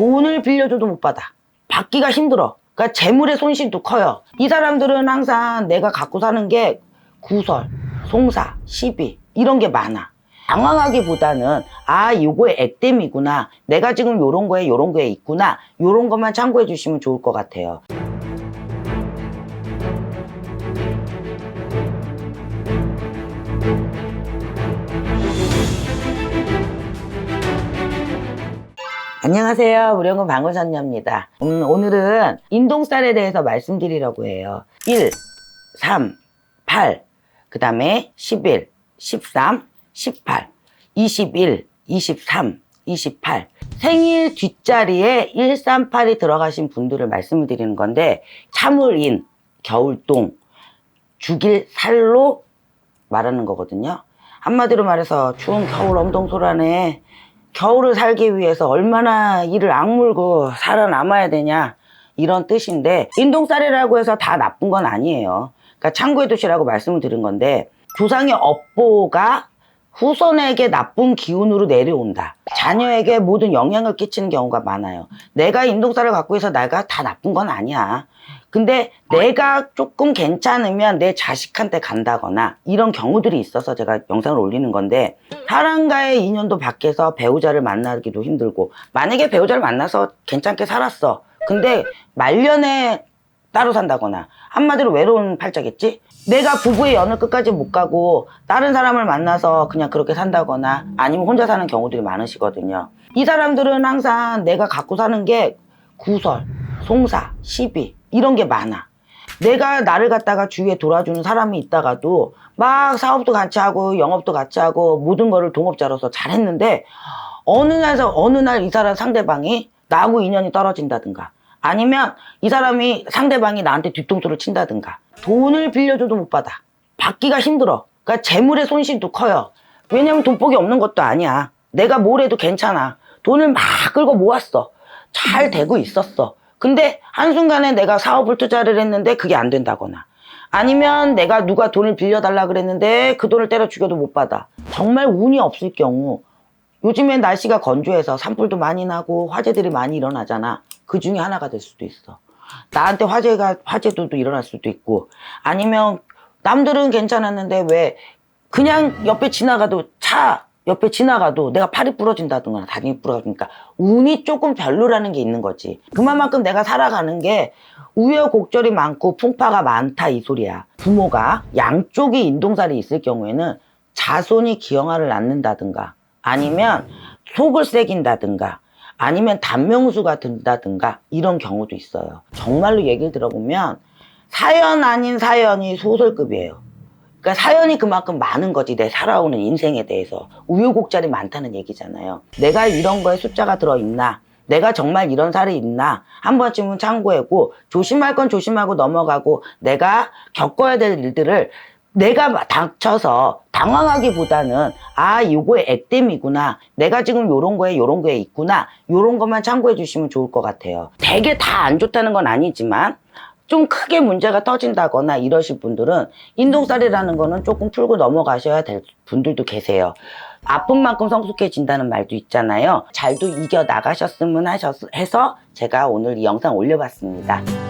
돈을 빌려줘도 못 받아. 받기가 힘들어. 그러니까 재물의 손실도 커요. 이 사람들은 항상 내가 갖고 사는 게 구설, 송사, 시비 이런 게 많아. 당황하기보다는 아 요거에 액땜이구나. 내가 지금 요런 거에 요런 거에 있구나. 요런 것만 참고해 주시면 좋을 것 같아요. 안녕하세요. 무령군 방울선녀입니다. 음, 오늘은 인동살에 대해서 말씀드리려고 해요. 1, 3, 8, 그 다음에 11, 13, 18, 21, 23, 28. 생일 뒷자리에 138이 들어가신 분들을 말씀을 드리는 건데, 참을인, 겨울동, 죽일 살로 말하는 거거든요. 한마디로 말해서 추운 겨울 엄동소란에 겨울을 살기 위해서 얼마나 이를 악물고 살아남아야 되냐 이런 뜻인데 인동살이라고 해서 다 나쁜 건 아니에요. 그러니까 참고해 두시라고 말씀을 드린 건데 조상의 업보가 후손에게 나쁜 기운으로 내려온다. 자녀에게 모든 영향을 끼치는 경우가 많아요. 내가 인동살을 갖고 있어 내가 다 나쁜 건 아니야. 근데 내가 조금 괜찮으면 내 자식한테 간다거나 이런 경우들이 있어서 제가 영상을 올리는 건데 사람과의 인연도 밖에서 배우자를 만나기도 힘들고 만약에 배우자를 만나서 괜찮게 살았어. 근데 말년에 따로 산다거나 한마디로 외로운 팔자겠지? 내가 부부의 연을 끝까지 못 가고 다른 사람을 만나서 그냥 그렇게 산다거나 아니면 혼자 사는 경우들이 많으시거든요. 이 사람들은 항상 내가 갖고 사는 게 구설, 송사, 시비 이런 게 많아. 내가 나를 갖다가 주위에 돌아주는 사람이 있다가도 막 사업도 같이 하고 영업도 같이 하고 모든 거를 동업자로서 잘했는데 어느 날서 어느 날 이 사람 상대방이 나하고 인연이 떨어진다든가 아니면 이 사람이 상대방이 나한테 뒤통수를 친다든가 돈을 빌려줘도 못 받아. 받기가 힘들어. 그러니까 재물의 손실도 커요. 왜냐면 돈복이 없는 것도 아니야. 내가 뭘 해도 괜찮아. 돈을 막 끌고 모았어. 잘 되고 있었어 근데 한순간에 내가 사업을 투자를 했는데 그게 안 된다거나 아니면 내가 누가 돈을 빌려달라 그랬는데 그 돈을 때려 죽여도 못 받아 정말 운이 없을 경우 요즘엔 날씨가 건조해서 산불도 많이 나고 화재들이 많이 일어나잖아. 그 중에 하나가 될 수도 있어. 나한테 화재가, 화재도 일어날 수도 있고, 아니면 남들은 괜찮았는데 왜 그냥 옆에 지나가도 차 옆에 지나가도 내가 팔이 부러진다든가 다리 부러지니까 운이 조금 별로라는 게 있는 거지. 그만큼 내가 살아가는 게 우여곡절이 많고 풍파가 많다 이 소리야. 부모가 양쪽이 인동살이 있을 경우에는 자손이 기형아를 낳는다든가 아니면 속을 새긴다든가 아니면 단명수가 든다든가 이런 경우도 있어요. 정말로 얘기를 들어보면 사연 아닌 사연이 소설급이에요. 그러니까 사연이 그만큼 많은 거지 내 살아오는 인생에 대해서 우여곡절이 많다는 얘기잖아요. 내가 이런 거에 숫자가 들어 있나? 내가 정말 이런 살이 있나? 한 번쯤은 참고하고 조심할 건 조심하고 넘어가고 내가 겪어야 될 일들을 내가 닥쳐서 당황하기보다는 아 요거에 액땜이구나 내가 지금 요런 거에 요런 거에 있구나 요런 것만 참고해 주시면 좋을 것 같아요 되게 다 안 좋다는 건 아니지만 좀 크게 문제가 터진다거나 이러실 분들은 인동살이라는 거는 조금 풀고 넘어가셔야 될 분들도 계세요. 아픈 만큼 성숙해진다는 말도 있잖아요. 잘도 이겨 나가셨으면 하셔 해서 제가 오늘 이 영상 올려봤습니다